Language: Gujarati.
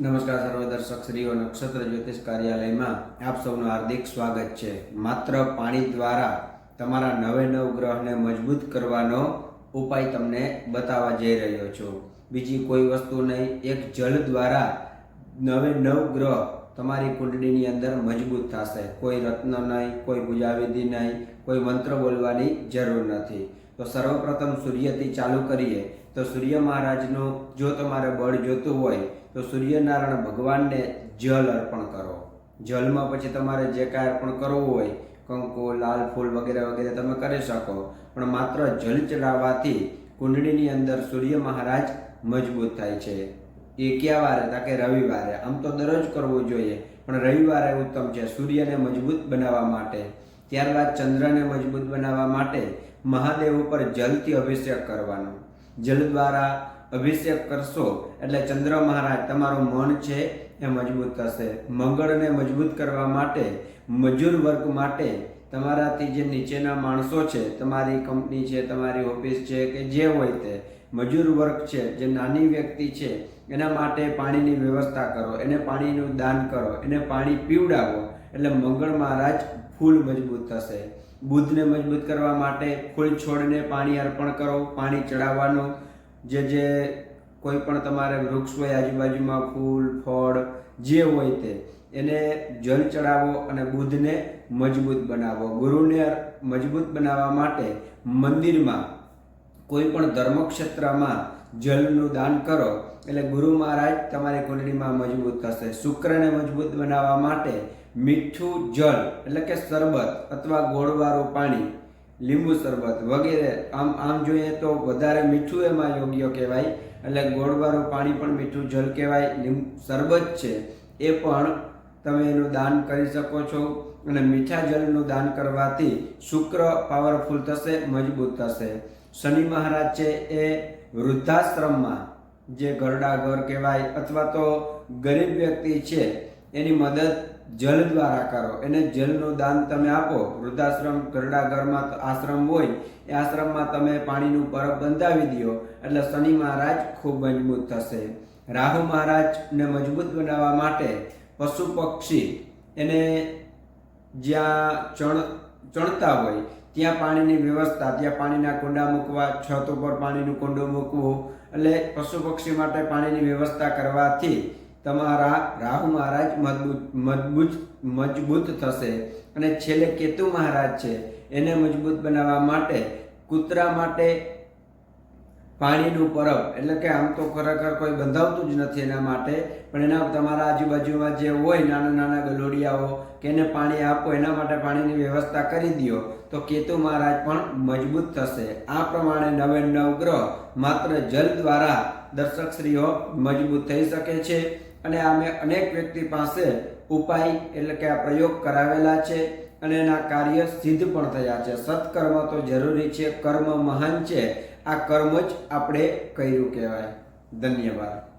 નમસ્કાર સર્વ દર્શક શ્રીઓ નક્ષત્ર જ્યોતિષ કાર્યાલયમાં આપ સૌનું હાર્દિક સ્વાગત છે. માત્ર પાણી દ્વારા તમારા નવે નવ ગ્રહને મજબૂત કરવાનો ઉપાય તમને બતાવવા જઈ રહ્યો છું. બીજી કોઈ વસ્તુ નહીં, એક જળ દ્વારા નવે નવ ગ્રહ તમારી કુંડળીની અંદર મજબૂત થશે. કોઈ રત્ન નહીં, કોઈ પૂજાવિધિ નહીં, કોઈ મંત્ર બોલવાની જરૂર નથી. તો સર્વપ્રથમ સૂર્યથી ચાલુ કરીએ. તો સૂર્ય મહારાજનું જો તમારે બળ જોતું હોય તો સૂર્યનારાયણ ભગવાનને જલ અર્પણ કરો. જલમાં પછી તમારે જે કાંઈ અર્પણ કરવું હોય, કંકુ, લાલ ફૂલ વગેરે વગેરે તમે કરી શકો. પણ માત્ર જલ ચડાવવાથી કુંડળીની અંદર સૂર્ય મહારાજ મજબૂત થાય છે. એ કયા વારે? તા કે રવિવારે. આમ તો દરરોજ કરવું જોઈએ. પણ રવિવારે ઉત્તમ છે. સૂર્યને મજબૂત બનાવવા માટે. ત્યારબાદ ચંદ્રને મજબૂત બનાવવા માટે મહાદેવ ઉપર જલથી અભિષેક કરવાનો. જલ દ્વારા અભિષેક કરશો એટલે ચંદ્ર મહારાજ, તમારું મન છે એ મજબૂત થશે. મંગળને મજબૂત કરવા માટે, મજૂર વર્ગ માટે તમારાથી જે નીચેના માણસો છે, તમારી કંપની છે, તમારી ઓફિસ છે કે જે હોય તે, મજૂર વર્ગ છે, જે નાની વ્યક્તિ છે, એના માટે પાણીની વ્યવસ્થા કરો, એને પાણીનું દાન કરો, એને પાણી પીવડાવો, એટલે મંગળ મહારાજ ફૂલ મજબૂત થશે. બુદ્ધને મજબૂત કરવા માટે ફૂલ છોડને પાણી અર્પણ કરો, પાણી ચડાવવાનું જે જે કોઈ પણ તમારે વૃક્ષ હોય, આજુબાજુમાં ફૂલ, ફળ, જે હોય તે, એને જલ ચડાવો અને બુદ્ધને મજબૂત બનાવો. ગુરુને મજબૂત બનાવવા માટે મંદિરમાં કોઈ પણ ધર્મક્ષેત્રમાં જલનું દાન કરો, એટલે ગુરુ મહારાજ તમારી કુંડળીમાં મજબૂત થશે. શુક્રને મજબૂત બનાવવા માટે મીઠું જળ એટલે કે શરબત અથવા ગોળવાળું પાણી લીંબુ શરબત વગેરે. આમ આમ જોઈએ તો વધારે મીઠું એમાં યોગ્ય કહેવાય. એટલે ગોળવાળું પાણી પણ મીઠું જળ કહેવાય. લીંબુ શરબત છે એ પણ તમે એનું દાન કરી શકો છો. અને મીઠા જળનું દાન કરવાથી શુક્ર પાવરફુલ થશે, મજબૂત થશે. શનિ મહારાજ છે એ વૃદ્ધાશ્રમમાં જે ઘરડા ઘર કહેવાય અથવા તો ગરીબ વ્યક્તિ છે, એની મદદ જલ દ્વારા કરો. એને જલનું દાન તમે આપો. વૃદ્ધાશ્રમ ઘરડાઘરમાં આશ્રમ હોય, એ આશ્રમમાં તમે પાણીનું પરબ બંધાવી દો. એટલે શનિ મહારાજ ખૂબ મજબૂત થશે. રાહુ મહારાજને મજબૂત બનાવવા માટે પશુ પક્ષી એને જ્યાં ચણ, ચણતા હોય, ત્યાં પાણીની વ્યવસ્થા, ત્યાં પાણીના કુંડા મૂકવા, છત ઉપર પાણીનું કુંડું મૂકવું. એટલે પશુ પક્ષી માટે પાણીની વ્યવસ્થા કરવાથી તમારા રાહુ મહારાજ મજબૂત મજબૂત મજબૂત થશે. અને છેલ્લે કેતુ મહારાજ છે, એને મજબૂત બનાવવા માટે કૂતરા માટે પાણીનું પરબ, એટલે કે આમ તો ખરેખર કોઈ બંધાવતું જ નથી એના માટે, પણ એના તમારા આજુબાજુમાં જે હોય નાના નાના ગલોડિયાઓ કે એને પાણી આપો, એના માટે પાણીની વ્યવસ્થા કરી દો તો કેતુ મહારાજ પણ મજબૂત થશે. આ પ્રમાણે નવે નવ ગ્રહ માત્ર જલ દ્વારા દર્શક શ્રીઓ મજબૂત થઈ શકે છે. અને અમે અનેક વ્યક્તિ પાસે ઉપાય એટલે કે આ પ્રયોગ કરાવેલા છે અને એના કાર્ય સિદ્ધ પણ થયા છે. સત્કર્મ તો જરૂરી છે, કર્મ મહાન છે. આ કર્મ જ આપણે કર્યું કહેવાય. ધન્યવાદ.